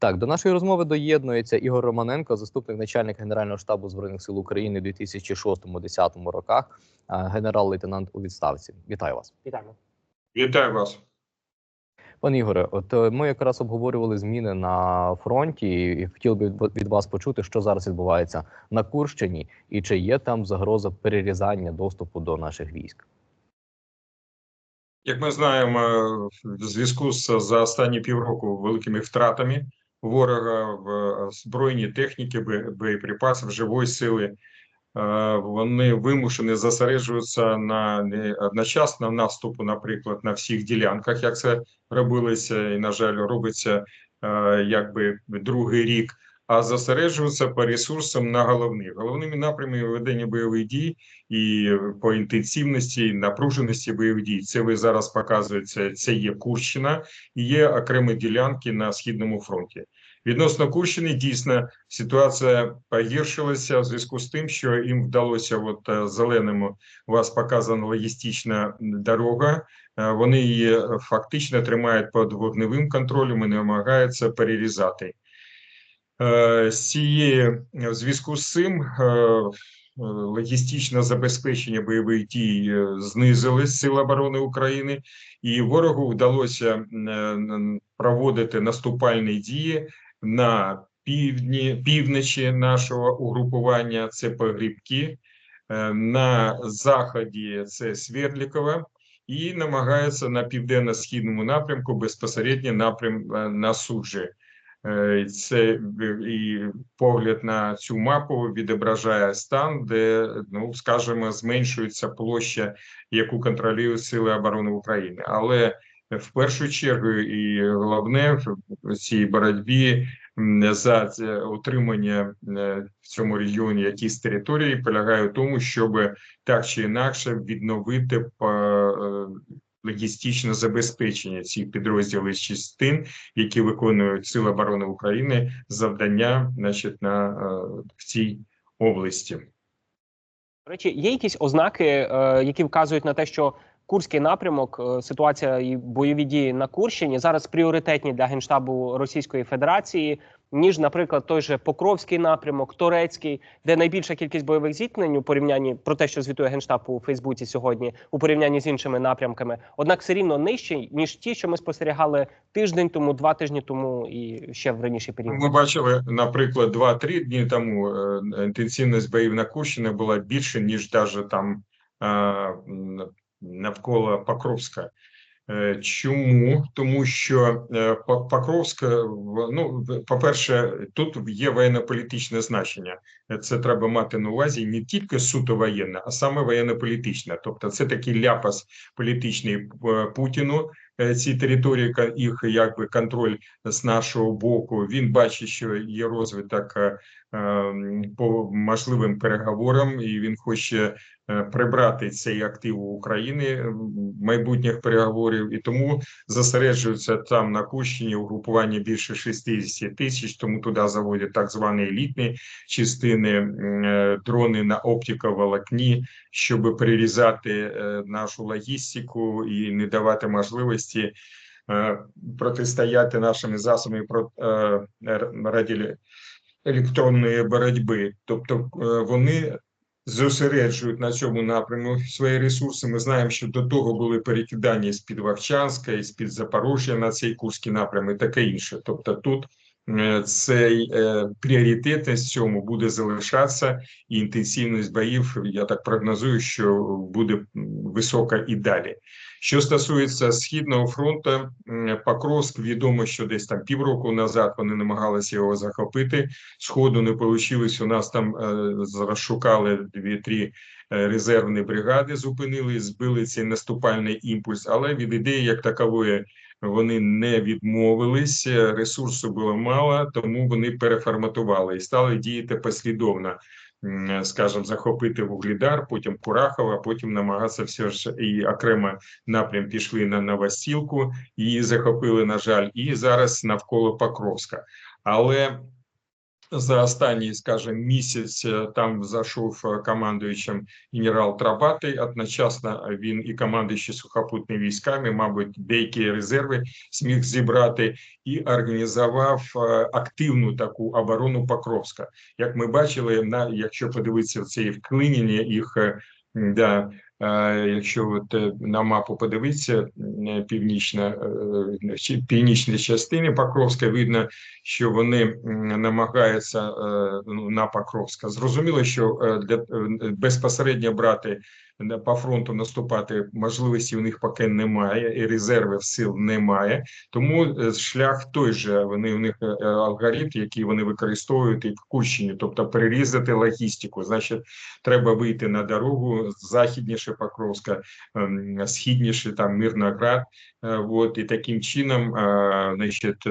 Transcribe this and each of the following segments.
Так, до нашої розмови доєднується Ігор Романенко, заступник начальника Генерального штабу збройних сил України у 2006-2010 роках, генерал-лейтенант у відставці. Вітаю вас, Вітаємо. Вітаю вас. пане Ігоре. От е, ми якраз обговорювали зміни на фронті, і хотів би від- від вас почути, що зараз відбувається на Курщині, і чи є там загроза перерізання доступу до наших військ. Як ми знаємо, в зв'язку з за останні півроку великими втратами ворога в е, збройній техніки, бе- боєприпасів, живої сили, е, вони вимушені зосереджуватися на не одночасно наступу, наприклад, на всіх ділянках, як це робилося, і на жаль, робиться е, якби другий рік. А зосереджуватися по ресурсам на головних головними напрямами ведення бойових дій і по інтенсивності, напруженості бойових дій. Це ви зараз показуєте. Це є Курщина і є окремі ділянки на східному фронті. Відносно Курщини, дійсно ситуація погіршилася в зв'язку з тим, що їм вдалося, от е, зеленому у вас показана логістична дорога. Е, Вони її фактично тримають під вогневим контролем і намагаються перерізати. Е, З цієї в зв'язку з цим логістичне забезпечення бойових дій знизились Сил оборони України, і ворогу вдалося проводити наступальні дії на півдні, півночі нашого угрупування. Це Погрібки, е, на заході це Свердлікове, і намагаються на південно-східному напрямку безпосередньо напрям е, на Суджі. Е, Це і погляд на цю мапу відображає стан, де, ну скажімо, зменшується площа, яку контролюють Сили оборони України. Але в першу чергу і головне в цій боротьбі за утримання е, в цьому регіоні якісь території полягає в тому, щоб так чи інакше відновити е, логістичне забезпечення цих підрозділів частин, які виконують Сили оборони України завдання, значить, на е, в цій області. До речі, є якісь ознаки, які вказують на те, що Курський напрямок, е, ситуація і бойові дії на Курщині зараз пріоритетні для генштабу Російської Федерації, ніж, наприклад, той же Покровський напрямок, Торецький, де найбільша кількість бойових зіткнень у порівнянні про те, що звітує генштаб у Фейсбуці сьогодні, у порівнянні з іншими напрямками, однак все рівно нижчий ніж ті, що ми спостерігали тиждень тому, два тижні тому і ще в раніший період. Ми бачили, наприклад, 2-3 дні тому е, інтенсивність боїв на Курщині була більше, ніж навіть там е, навколо Покровська. Е, Чому? Тому що е, Покровська, ну, по-перше, тут є воєнно-політичне значення. Це треба мати на увазі не тільки суто воєнне, а саме воєнно-політичне. Тобто, це такий ляпас політичний е, Путіну. Ці території їх якби контроль з нашого боку. Він бачить, що є розвиток по можливим переговорам, і він хоче е, прибрати цей актив України м, майбутніх переговорів, і тому зосереджуються там на Кущині угрупування більше 60 тисяч. Тому туди заводять так звані елітні частини, е, дрони на оптиковолокні, щоб перерізати е, нашу логістику і не давати можливості е, протистояти нашими засобами про е, р- радіо- електронної боротьби. Тобто е, вони зосереджують на цьому напрямку свої ресурси. Ми знаємо, що до того були перекидання з під Вовчанська, і з під Запоріжжя на цей Курський напрям і таке інше. Тобто тут цей е, пріоритетність цьому буде залишатися, і інтенсивність боїв, я так прогнозую, що буде висока і далі. Що стосується східного фронту, Покровськ відомо, що десь там півроку назад вони намагалися його захопити. Сходу не вийшло. У нас там е, розшукали дві-три е, резервні бригади, зупинили, збили цей наступальний імпульс. Але від ідеї як такової вони не відмовились. Ресурсу було мало, тому вони переформатували і стали діяти послідовно. Скажімо, захопити Вуглідар, потім Курахова, потім намагатися все ж і окремо напрям пішли на Новосілку, її захопили, на жаль, і зараз навколо Покровська. Але За останній, скажімо, місяць е, там зайшов е, командуючим генерал Трабатий. Одночасно він і командуючий сухопутними військами, мабуть, деякі резерви зміг зібрати і організував активну таку оборону Покровська. Як ми бачили, на якщо подивитися в це вклинення їх. Да, якщо от е, на мапу подивитися, північна північні частини Покровська, видно, що вони намагаються е, ну, на Покровська. Зрозуміло, що е, для е, безпосередньо брати по фронту наступати можливості у них поки немає, і резервів сил немає. Тому е, шлях той же. Вони у них е, е, алгоритм, який вони використовують і в Курщині, тобто перерізати логістику. Значить, треба вийти на дорогу західніше Покровська, ем, східніше там Мирноград. От і таким чином, значить,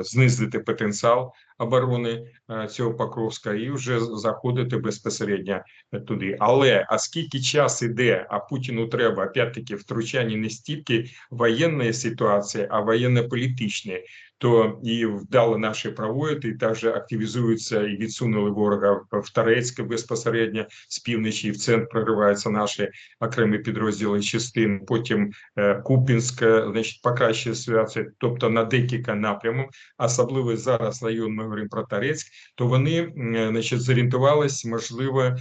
знизити потенціал оборони е, цього Покровська і вже заходити безпосередньо туди. Але а скільки час іде, а Путіну треба опять-таки втручання не стільки воєнної ситуації, а воєнно-політичної, то і вдало наші проводять, і також активізуються і відсунули ворога в Торецьке безпосередньо з півночі, в центр прориваються наші окремі підрозділи частин. Потім е, Купінськ, е, значить, покращує ситуацію, тобто на декілька напрямів, особливо зараз район, ми говоримо про Торецьк, то вони м, значить, зорієнтувались, можливо, е,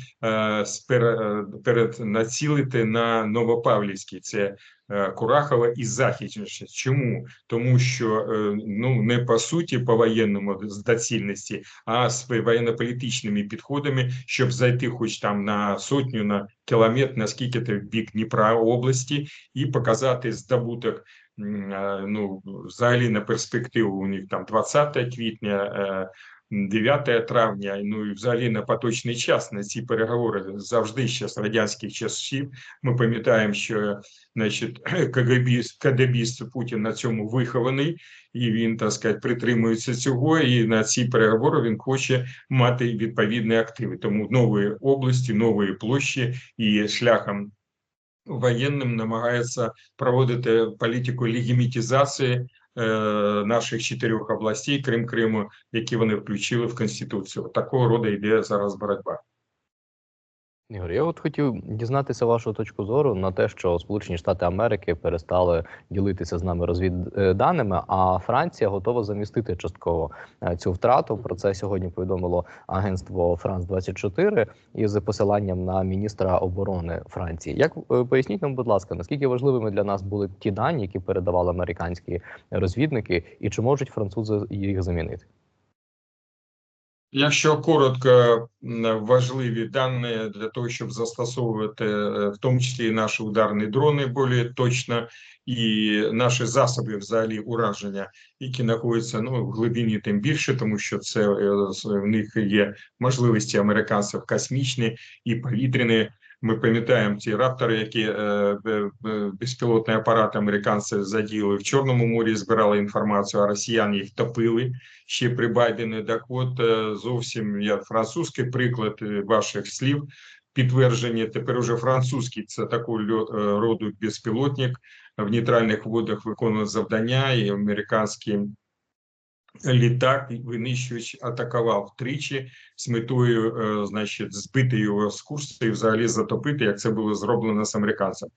спер- е, перед націлити на Новопавлівський. Це е, Курахова і західніше. Чому? Тому що е, ну не по суті по воєнному доцільності, а з воєнно-політичними підходами, щоб зайти, хоч там на сотню на кілометр, наскільки це в бік Дніпра області, і показати здобуток. е, Ну, взагалі на перспективу у них там 20 квітня, е, 9 травня, ну і взагалі на поточний час на ці переговори завжди ще з радянських часів. Ми пам'ятаємо, що значить КГБіст, КДБіст Путін на цьому вихований, і він так сказати притримується цього. І на ці переговори він хоче мати відповідні активи. Тому нової області, нової площі і шляхом воєнним намагається проводити політику легімітизації наших чотирьох областей, крім Криму, які вони включили в конституцію. Такого роду йде зараз боротьба. Ігор, я от хотів дізнатися вашу точку зору на те, що Сполучені Штати Америки перестали ділитися з нами розвідданими, а Франція готова замістити частково е, цю втрату. Про це сьогодні повідомило агентство Франс 24 із посиланням на міністра оборони Франції. Як е, поясніть нам, будь ласка, наскільки важливими для нас були ті дані, які передавали американські розвідники, і чи можуть французи їх замінити? Якщо коротко, важливі дані для того, щоб застосовувати е, в тому числі і наші ударні дрони більш точно, і наші засоби взагалі ураження, які знаходяться ну в глибині, тим більше, тому що це е, в них є можливості американців космічні і повітряні. Ми пам'ятаємо ці раптори, які е, бе- бе- безпілотний апарат американці задіяли в Чорному морі, збирали інформацію, а росіяни їх топили ще при Байдені. Так от е, зовсім я французький приклад е, ваших слів підтвердження. Тепер уже французький це такого роду безпілотник в нейтральних водах виконує завдання, і американський літак винищувач атакував тричі з метою, е, значить, збити його з курсу і взагалі затопити, як це було зроблено з американцем.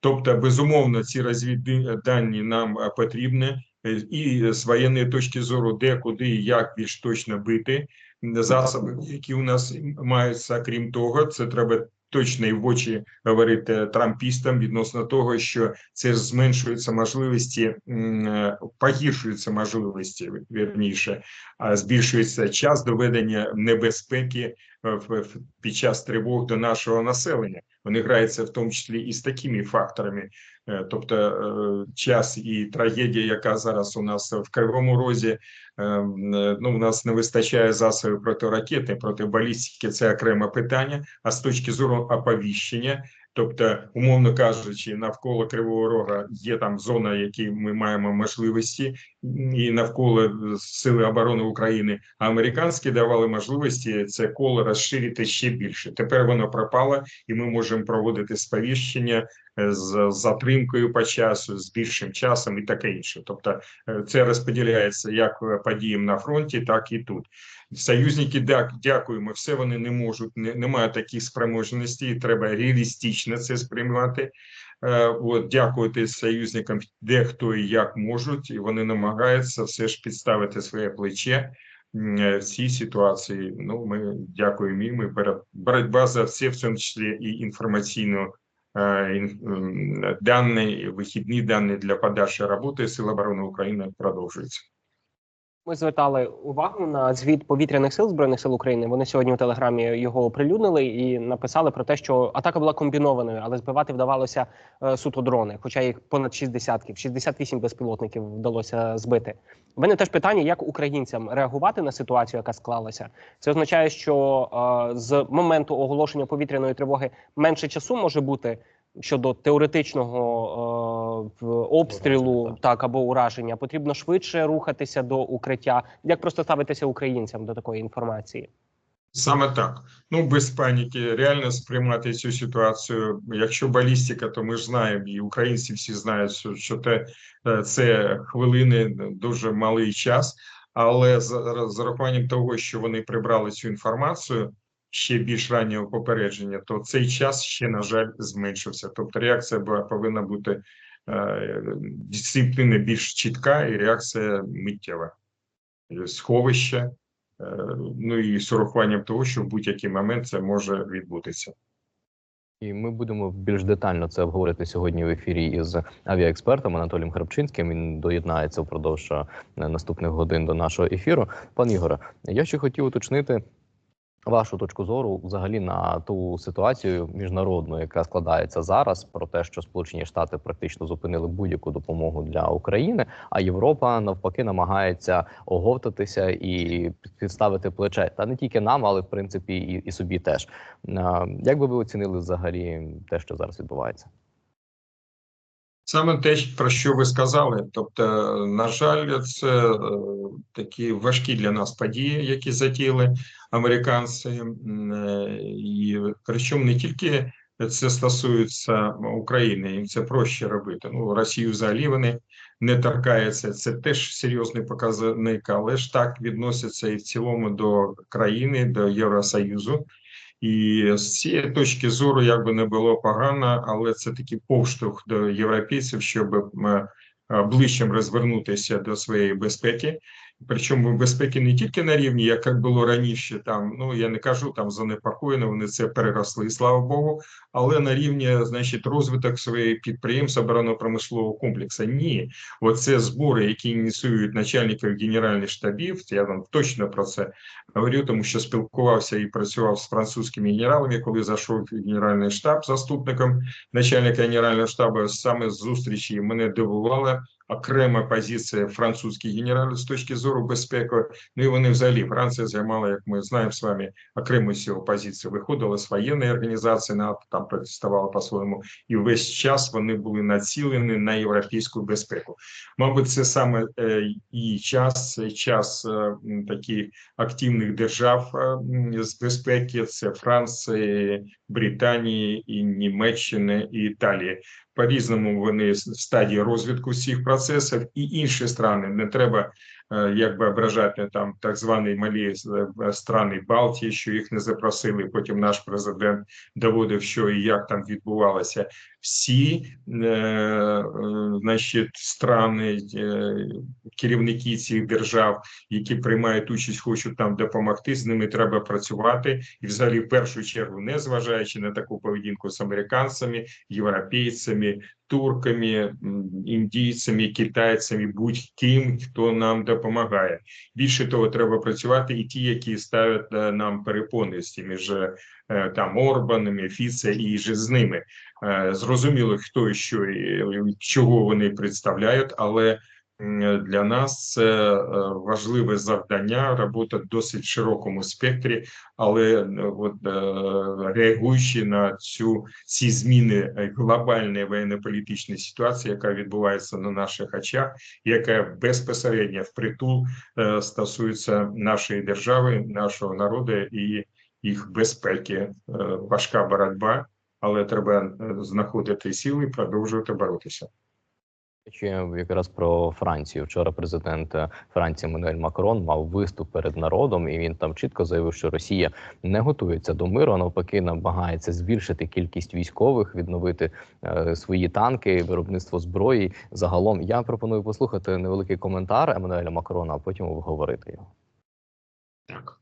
Тобто, безумовно, ці розвіддані нам е, потрібні е, і з воєнної точки зору, де, куди і як більш точно бити засоби, які у нас маються. Крім того, це треба точно і в очі говорити трампістам відносно того, що це зменшується можливості, е, погіршуються можливості вірніше, а збільшується час доведення небезпеки е, під час тривог до нашого населення. Вони граються в тому числі і з такими факторами, тобто е, час і трагедія, яка зараз у нас в Кривому Розі. е, е, Ну, у нас не вистачає засобів протиракети, проти балістики. Це окреме питання. А з точки зору оповіщення, тобто, умовно кажучи, навколо Кривого Рога є там зона, які ми маємо можливості, і навколо сили оборони України. А американські давали можливості це коло розширити ще більше. Тепер воно пропало, і ми можемо проводити сповіщення е, з затримкою по часу, з більшим часом і таке інше. Тобто е, це розподіляється як подіям на фронті, так і тут. Союзники, дякуємо, все вони не можуть, не, немає таких спроможностей, треба реалістично це сприймати. Е, От, дякувати союзникам, де хто і як можуть, і вони намагаються все ж підставити своє плече е, в цій ситуації. Ну, ми дякуємо і Боротьба за все, в тому числі і інформаційну е, дані, вихідні дані для подальшої роботи Сил оборони України продовжується. Ми звертали увагу на звіт повітряних сил збройних сил України. Вони сьогодні у телеграмі його оприлюднили і написали про те, що атака була комбінованою, але збивати вдавалося е, суто дрони, хоча їх понад 6 десятків, 68 безпілотників вдалося збити. У мене теж питання, як українцям реагувати на ситуацію, яка склалася. Це означає, що е, з моменту оголошення повітряної тривоги менше часу може бути щодо теоретичного е, обстрілу, Ураження, так або ураження, потрібно швидше рухатися до укриття. Як просто ставитися українцям до такої інформації? Саме так. Ну, без паніки, реально сприймати цю ситуацію. Якщо балістика, то ми ж знаємо, і українці всі знають, що, те, е, це хвилини, дуже малий час. Але з, з урахуванням того, що вони прибрали цю інформацію ще більш раннього попередження, то цей час ще, на жаль, зменшився. Тобто реакція повинна бути е, дисципліна більш чітка і реакція миттєва. Е, Сховище, Е, Ну і з урахуванням того, що в будь-який момент це може відбутися. І ми будемо більш детально це обговорити сьогодні в ефірі із авіаекспертом Анатолієм Храпчинським. Він доєднається впродовж наступних годин до нашого ефіру. Пан Ігоре, я ще хотів уточнити вашу точку зору взагалі на ту ситуацію міжнародну, яка складається зараз, про те, що Сполучені Штати практично зупинили будь-яку допомогу для України, а Європа навпаки намагається оговтатися і підставити плече. Та не тільки нам, але в принципі і, і собі теж. Як би ви оцінили взагалі те, що зараз відбувається? Саме те, про що ви сказали. Тобто, на жаль, це е, такі важкі для нас події, які затіяли американці, е, і причому не тільки це стосується України, їм це проще робити. Ну, Росію взагалі вони не торкаються. Це теж серйозний показник, але ж так відносяться і в цілому до країни, до Євросоюзу. І з цієї точки зору, як би не було погано, але це такий повштовх до європейців, щоб м, е, ближчим розвернутися до своєї безпеки. Причому безпеки не тільки на рівні, як було раніше, там ну я не кажу там занепокоєно, вони це переросли, слава Богу, але на рівні, значить, розвиток своїх підприємств оборонно-промислового комплексу. Ні, оце збори, які ініціюють начальників генеральних штабів. Я вам точно про це говорю, тому що спілкувався і працював з французькими генералами, коли зайшов генеральний штаб заступником начальника генерального штабу. Саме зустрічі мене дивувала окрема позиція французьких генералів з точки зору безпеки. Ну і вони взагалі Франція займала, як ми знаємо з вами, окрему цю позицію. Виходила з воєнної організації НАТО, там протестувала по-своєму, і весь час вони були націлені на європейську безпеку. Мабуть, це саме е, і час, час е, таких активних держав е, з безпеки. Це Франції, Британії, і Німеччини і Італії. По різному вони в стадії розвитку всіх процесів, і інші страни. Не треба якби ображати там так звані малі е, страни Балтії, що їх не запросили. Потім наш президент доводив, що і як там відбувалося. Всі е, е, значить, страни, е, керівники цих держав, які приймають участь, хочуть там допомогти. З ними треба працювати, і взагалі, в першу чергу, не зважаючи на таку поведінку з американцями, європейцями, турками, індійцями, китайцями, будь-ким, хто нам допомагає. Більше того, треба працювати і ті, які ставлять е, нам перепони з тими ж е, там Орбанами, Фіце і же з ними. Е, Зрозуміло, хто і що і чого вони представляють, але для нас це е, важливе завдання, робота в досить широкому спектрі, але е, от е, реагуючи на цю ці зміни глобальної воєнно-політичної ситуації, яка відбувається на наших очах, яка безпосередньо впритул стосується нашої держави, нашого народу і їх безпеки. Важка боротьба. але треба знаходити сили і продовжувати боротися. Якраз про Францію вчора президент е, Франції Мануель Макрон мав виступ перед народом, і він там чітко заявив, що Росія не готується до миру, а навпаки, намагається збільшити кількість військових, відновити е, свої танки, виробництво зброї. Загалом я пропоную послухати невеликий коментар Еммануеля Макрона, а потім обговорити його. Так.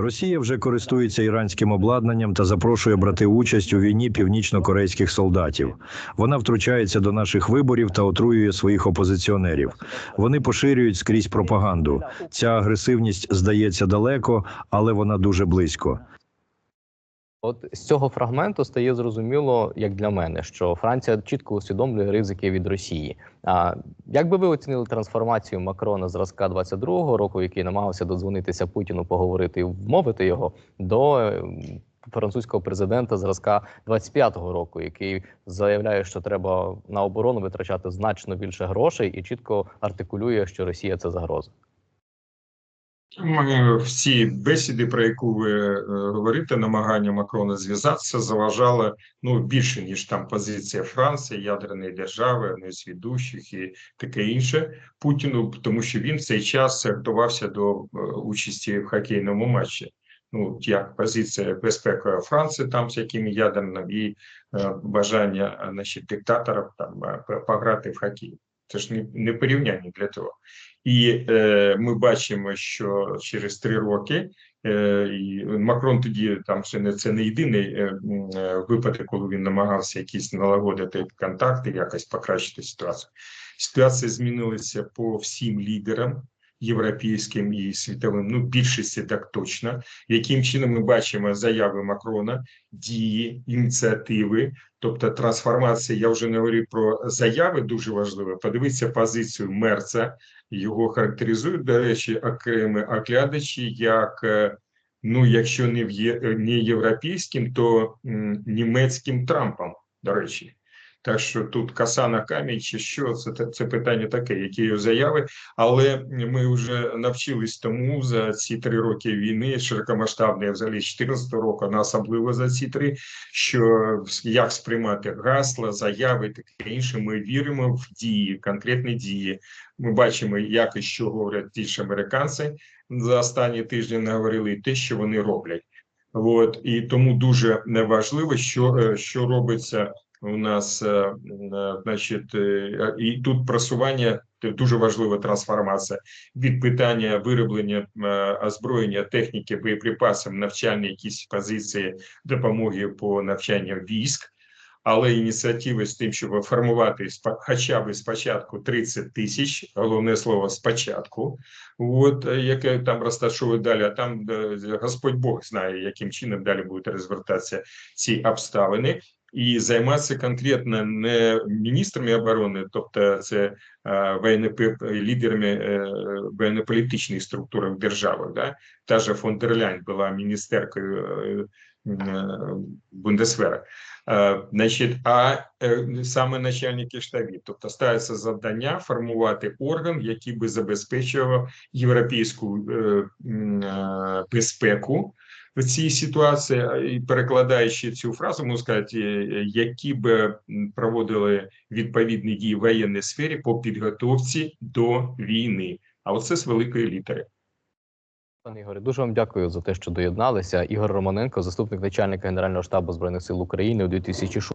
Росія вже користується іранським обладнанням та запрошує брати участь у війні північно-корейських солдатів. Вона втручається до наших виборів та отруює своїх опозиціонерів. Вони поширюють скрізь пропаганду. Ця агресивність здається далеко, але вона дуже близько. От з цього фрагменту стає зрозуміло, як для мене, що Франція чітко усвідомлює ризики від Росії. А як би ви оцінили трансформацію Макрона зразка 22-го року, який намагався додзвонитися Путіну, поговорити і вмовити його до е, французького президента зразка 25-го року, який заявляє, що треба на оборону витрачати значно більше грошей, і чітко артикулює, що Росія це загроза. Ми всі бесіди, про яку ви е, говорите, намагання Макрона зв'язатися, заважало ну більше ніж там позиція Франції, ядерної держави, ведущих і таке інше Путіну, тому що він в цей час готувався до е, участі в хокейному матчі. Ну як позиція безпеки Франції, там з якими ядерним і е, бажання е, значить, диктаторів там е, пограти в хокей. Це ж не, не порівняння для того. І е, ми бачимо, що через три роки е, і Макрон тоді там ще не це не єдиний е, е, випадок, коли він намагався якісь налагодити контакти, якось покращити ситуацію. Ситуація змінилася по всім лідерам. Європейським і світовим, ну більшості так точно, яким чином ми бачимо заяви Макрона, дії, ініціативи, тобто трансформація. Я вже не говорю про заяви, дуже важливо. Подивіться позицію Мерца, його характеризують, до речі, окремі оглядачі, як е, ну, якщо не в є, не європейським, то німецьким Трампом, до речі. Так що тут коса на камінь, чи що це, це, питання таке, які його заяви. Але ми вже навчились тому за ці три роки війни, широкомасштабної, взагалі з 14 року, на особливо за ці три, що як сприймати гасла, заяви, таке інше. Ми віримо в дії, конкретні дії. Ми бачимо, як і що говорять ті ж американці за останні тижні наговорили, і те, що вони роблять. От і тому дуже важливо, що, е, що робиться у нас, е, е, значить, е, і тут просування дуже важлива трансформація. Від питання вироблення озброєння, техніки, боєприпасів, навчальні якісь позиції допомоги по навчанню військ. Але ініціативи з тим, щоб формувати хоча б спочатку 30 тисяч, головне слово спочатку, от яке там розташовують далі, а там Господь Бог знає, яким чином далі будуть розвертатися ці обставини, і займатися конкретно не міністрами оборони, тобто це е, воєнно лідерами е, воєнно-політичних структур держави. Да? Та же фон дер Ляйн була міністеркою е, Бундесвера. Значить, а саме начальники штабів, тобто ставиться завдання формувати орган, який би забезпечував європейську безпеку в цій ситуації, перекладаючи цю фразу, можна сказати, е, які б проводили відповідні дії в воєнній сфері по підготовці до війни. А оце з великої літери. Пане Ігоре, дуже вам дякую за те, що доєдналися. Ігор Романенко, заступник начальника Генерального штабу збройних сил України у 2006